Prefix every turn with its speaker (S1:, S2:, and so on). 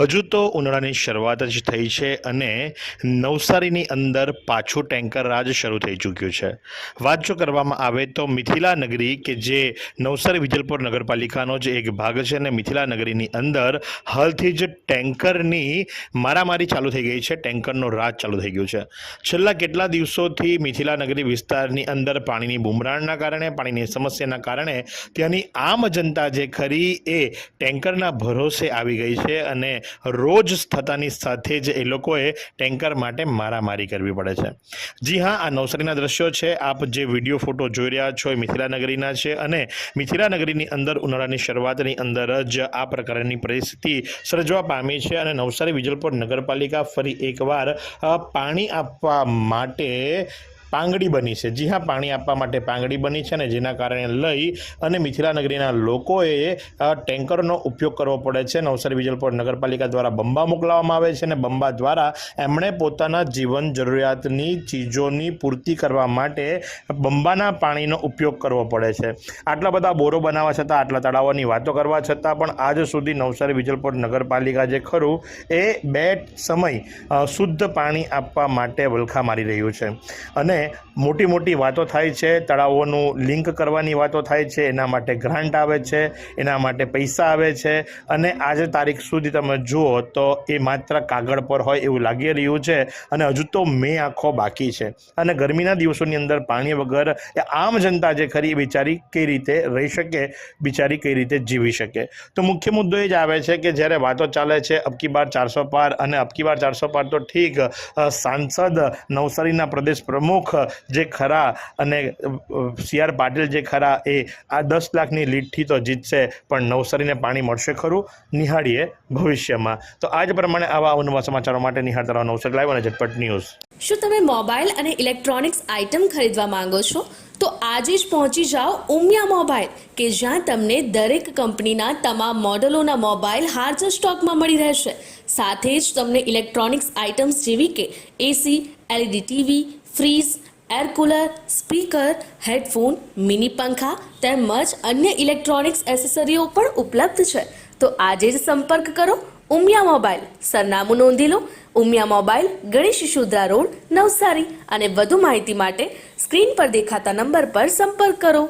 S1: હજુ તો ઉનાળાની શરૂઆત જ થઈ છે અને નવસારીની અંદર પાછું ટેન્કર રાજ શરૂ થઈ ચૂક્યું છે. વાત જો કરવામાં આવે તો મિથિલા નગરી કે જે નવસારી વિજલપુર નગરપાલિકાનો જ એક ભાગ છે અને મિથિલા નગરીની અંદર હાલથી જ ટેન્કરની મારામારી ચાલુ થઈ ગઈ છે, ટેન્કરનો રાજ ચાલુ થઈ ગયું છે. છેલ્લા કેટલા દિવસોથી મિથિલા નગરી વિસ્તારની અંદર પાણીની બુમરાણના કારણે, પાણીની સમસ્યાના કારણે ત્યાંની આમ જનતા જે ખરી એ ટેન્કરના ભરોસે આવી ગઈ છે અને રોજ થતાની સાથે જ એ લોકોએ ટેન્કર માટે મારામારી કરવી પડે છે. જી હા, આ નવસારીના દ્રશ્યો છે. આપ જે વીડિયો ફોટો જોઈ રહ્યા છો એ મિથિલાનગરીના છે અને મિથિલાનગરીની અંદર ઉનાળાની શરૂઆતની અંદર જ આ પ્રકારની પરિસ્થિતિ સર્જવા પામી છે અને નવસારી વિજલપુર નગરપાલિકા ફરી એકવાર પાણી આપવા માટે પાંગડી બની છે. જી હા, પાણી આપવા માટે પાંગડી બની છે અને જેના કારણે લઈ અને મિથિલા નગરીના લોકોએ ટેન્કરનો ઉપયોગ કરવો પડે છે. નવસારી વિજલપોર નગરપાલિકા દ્વારા બંબા મોકલાવવામાં આવે છે અને બંબા દ્વારા એમણે પોતાના જીવન જરૂરિયાતની ચીજોની પૂર્તિ કરવા માટે બંબાના પાણીનો ઉપયોગ કરવો પડે છે. આટલા બધા બોરો બનાવવા છતાં, આટલા તળાવોની વાતો કરવા છતાં પણ આજ સુધી નવસારી વિજલપોર નગરપાલિકા જે ખરું, એ બે સમય શુદ્ધ પાણી આપવા માટે વલખા મારી રહ્યું છે. અને મોટી મોટી વાતો થાય છે, તળાવોનું લિંક કરવાની વાતો થાય છે, એના માટે ગ્રાન્ટ આવે છે, એના માટે પૈસા આવે છે. અને આજે તારીખ સુધી તમે જુઓ તો એ માત્ર કાગળ પર હોય એવું લાગી રહ્યું છે અને હજુ તો મે આખો બાકી છે. અને ગરમીના દિવસોની અંદર પાણી વગર એ આમ જનતા જે ખરી એ બિચારી કઈ રીતે રહી શકે, બિચારી કઈ રીતે જીવી શકે? તો મુખ્ય મુદ્દો એ જ આવે છે કે જ્યારે વાતો ચાલે છે અબકી બાર ચારસો પાર અને અબકી બાર ચારસો પાર તો ઠીક સાંસદ નવસારીના પ્રદેશ પ્રમુખ જે ખરા અને સી આર પાટીલ જે ખરા એ આ દસ લાખની લીડથી તો જીતશે, પણ નવસારીને પાણી મળશે ખરું? નિહાળીએ ભવિષ્યમાં. તો આજ પ્રમાણે આવા અવનવા સમાચારો માટે નિહાળતા રહો નવસારી લાઈવ અને ઝટપટ ન્યૂઝ.
S2: શું તમે મોબાઈલ અને ઇલેક્ટ્રોનિક્સ આઇટમ ખરીદવા માંગો છો? તો આજે જ પહોંચી જાઓ ઉમિયા મોબાઈલ, કે જ્યાં તમને દરેક કંપનીના તમામ મોડલોના મોબાઈલ હાજર સ્ટોકમાં મળી રહેશે. સાથે જ તમને ઇલેક્ટ્રોનિક્સ આઇટમ્સ જેવી કે AC, LED TV fridge air cooler, speaker, headphone, mini પંખા તેમજ અન્ય ઇલેક્ટ્રોનિક્સ એસેસરીઓ પણ ઉપલબ્ધ છે. તો આજે જ સંપર્ક કરો ઉમિયા મોબાઈલ. સરનામું નોંધી લો, ઉમિયા મોબાઈલ, ગણેશ શુદ્રા રોડ, નવસારી. અને વધુ માહિતી માટે સ્ક્રીન પર દેખાતા નંબર પર સંપર્ક કરો.